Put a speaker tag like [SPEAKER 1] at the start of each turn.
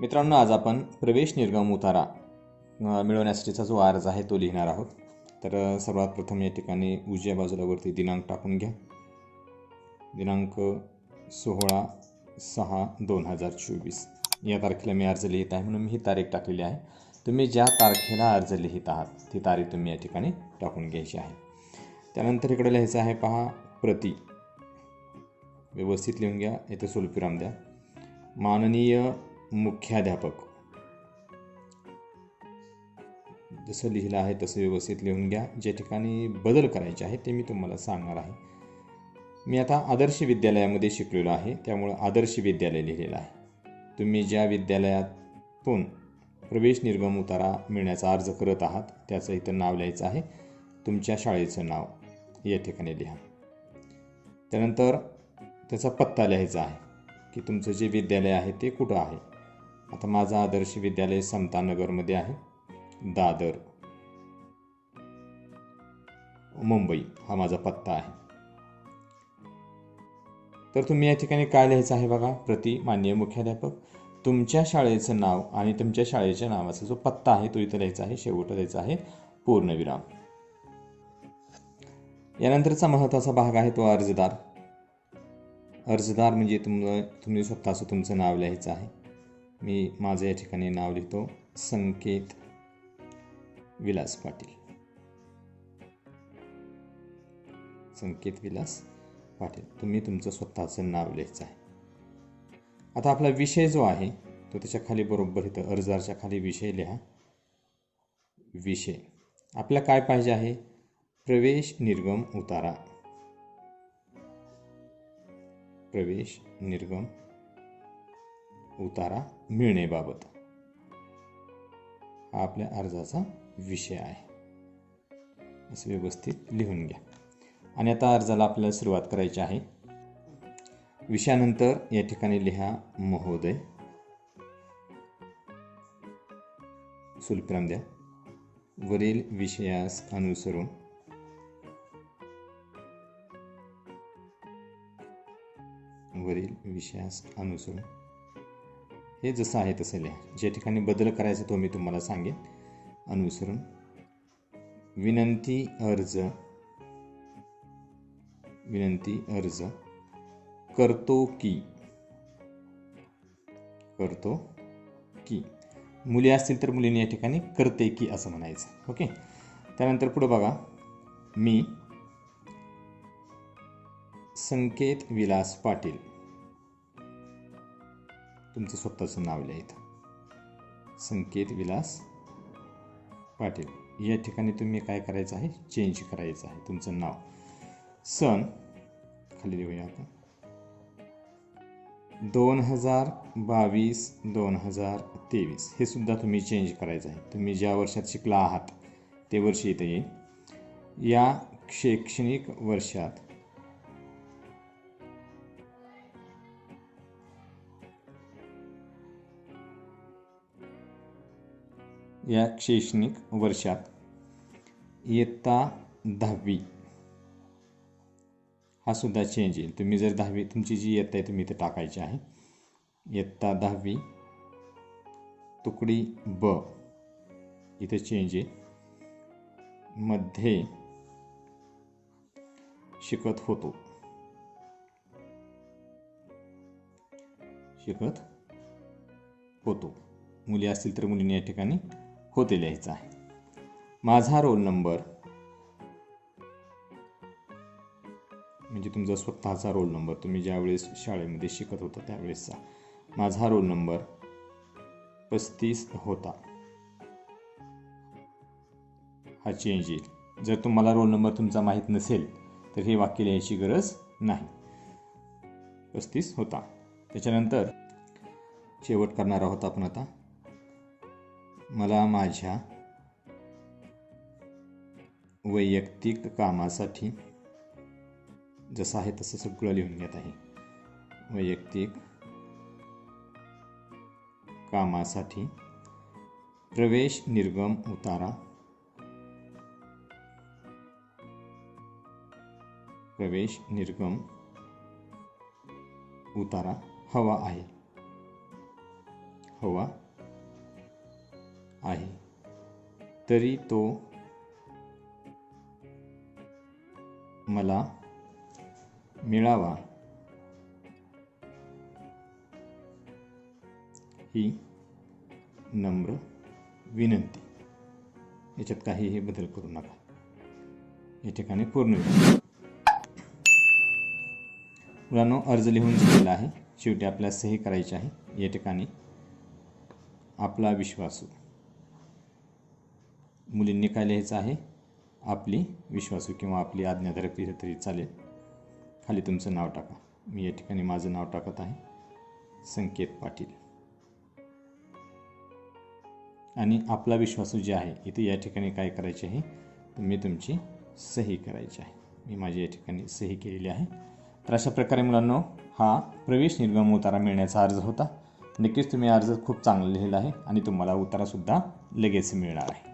[SPEAKER 1] मित्रांनो आज आपण प्रवेश निर्गम उतारा मिळवण्यासाठीचा जो अर्ज आहे तो लिहिणार आहोत. तर सर्वात प्रथम या ठिकाणी उजव्या बाजूला वरती दिनांक टाकून घ्या. दिनांक सोळा सहा दोन हजार चोवीस. या तारखेला मी अर्ज लिहित आहे म्हणून मी ही तारीख टाकलेली आहे. तुम्ही ज्या तारखेला अर्ज लिहित आहात ती तारीख तुम्ही या ठिकाणी टाकून घ्यायची आहे. त्यानंतर इकडे लिहायचं आहे पहा प्रति. व्यवस्थित लिहून घ्या इथे सोलपिराम द्या. माननीय मुख्याध्यापक. जसं लिहिलं आहे तसं व्यवस्थित लिहून घ्या. ज्या ठिकाणी बदल करायचे आहे ते मी तुम्हाला सांगणार आहे. मी आता आदर्श विद्यालयामध्ये शिकलेलो आहे त्यामुळं आदर्श विद्यालय लिहिलेलं आहे. तुम्ही ज्या विद्यालयातून प्रवेश निर्गम उतारा मिळण्याचा अर्ज करत आहात त्याचं इथं नाव लिहायचं आहे. तुमच्या शाळेचं नाव या ठिकाणी लिहा. त्यानंतर त्याचा पत्ता लिहायचा आहे की तुमचं जे विद्यालय आहे ते कुठं आहे? आता माझं आदर्श विद्यालय समतानगरमध्ये आहे. दादर. मुंबई हा माझा पत्ता आहे. तर तुम्ही या ठिकाणी काय लिहायचं आहे बघा? प्रति माननीय मुख्याध्यापक. तुमच्या शाळेचं नाव आणि तुमच्या शाळेच्या नावाचा जो पत्ता आहे तो इथं लिहायचा आहे. शेवट द्यायचा आहे पूर्णविराम. यानंतरचा महत्त्वाचा भाग आहे तो अर्जदार. अर्जदार म्हणजे तुम तुम्ही स्वतःचं तुमचं नाव लिहायचं आहे. मी माझं या ठिकाणी नाव लिहितो संकेत विलास पाटील. संकेत विलास पाटील. तुम्ही तुमचं स्वतःचं नाव लिहायचं आहे. आता आपला विषय जो आहे तो त्याच्याखाली बरोबर इथं अर्जाच्या खाली विषय लिहा. विषय. आपल्याला काय पाहिजे आहे? प्रवेश निर्गम उतारा. प्रवेश निर्गम उतारा मिळणेबाबत. हा आपल्या अर्जाचा विषय आहे. असं व्यवस्थित लिहून घ्या. आणि आता अर्जाला आपल्याला सुरुवात करायची आहे. विषयानंतर या ठिकाणी लिहा महोदय. सुलप्राम द्या. वरील विषयास अनुसरून. वरील विषयास अनुसरून. हे जसं आहे तसं लिहा. ज्या ठिकाणी बदल करायचा तो मी तुम्हाला सांगेन. अनुसरून विनंती अर्ज. विनंती अर्ज. करतो की. करतो की. मुली असतील तर मुलींनी या ठिकाणी करते की असं म्हणायचं. ओके? त्यानंतर पुढं बघा. मी संकेत विलास पाटील. तुमचं स्वतःचं नाव लिहा इथं संकेत विलास पाटील. या ठिकाणी तुम्ही काय करायचं आहे? चेंज करायचं आहे तुमचं नाव. सन खाली लिहूया आपण. दोन हजार बावीस दोन हजार तेवीस. हे सुद्धा तुम्ही चेंज करायचं आहे. तुम्ही ज्या वर्षात शिकला आहात ते वर्ष इथे येईल. या शैक्षणिक वर्षात या शैक्षणिक वर्षात इयत्ता दहावी. हा सुद्धा चेंज येईल तुम्ही जर दहावी तुमची जी इयत्ता आहे तुम्ही इथं टाकायची आहे. इयत्ता दहावी तुकडी ब. इथे चेंज येईल मध्ये शिकत होतो. शिकत होतो. मुली असतील तर मुलींनी या ठिकाणी हो ते लिहायचं आहे. माझा रोल नंबर म्हणजे तुमचा स्वतःचा रोल नंबर तुम्ही ज्यावेळेस शाळेमध्ये शिकत होता त्यावेळेसचा. माझा रोल नंबर पस्तीस होता. हा चेंज येईल. जर तुम्हाला रोल नंबर तुमचा माहीत नसेल तर हे वाक्य लिहायची गरज नाही. पस्तीस होता. त्याच्यानंतर शेवट करणार आहोत आपण आता. मला माझ्या वैयक्तिक कामासाठी जसं आहे तसं सगळं लिहून घेत आहे. वैयक्तिक कामासाठी प्रवेश निर्गम उतारा प्रवेश निर्गम उतारा हवा आहे. हवा आहे. तरी तो मला मिळावा. ही नम्र विनंती. याच्यात काहीही बदल करू नका. या ठिकाणी पूर्ण मुलांनो अर्ज लिहून झालेला आहे. शेवटी आपल्याला सही करायची आहे. या ठिकाणी आपला विश्वासू मुलींनी काय लिहायचं आहे? आपली विश्वासू किंवा आपली आज्ञाधारक लिहिलं तरी चालेल. खाली तुमचं नाव टाका. मी या ठिकाणी माझं नाव टाकत आहे. संकेत पाटील. आणि आपला विश्वासू जे आहे इथे या ठिकाणी काय करायचे आहे? मी तुमची सही करायची आहे. मी माझी या ठिकाणी सही केलेली आहे. तर अशा प्रकारे मुलांनो हा प्रवेश निर्गम उतारा मिळण्याचा अर्ज होता. नक्कीच तुम्ही अर्ज खूप चांगला लिहिला आहे आणि तुम्हाला उतारासुद्धा लगेच मिळणार आहे.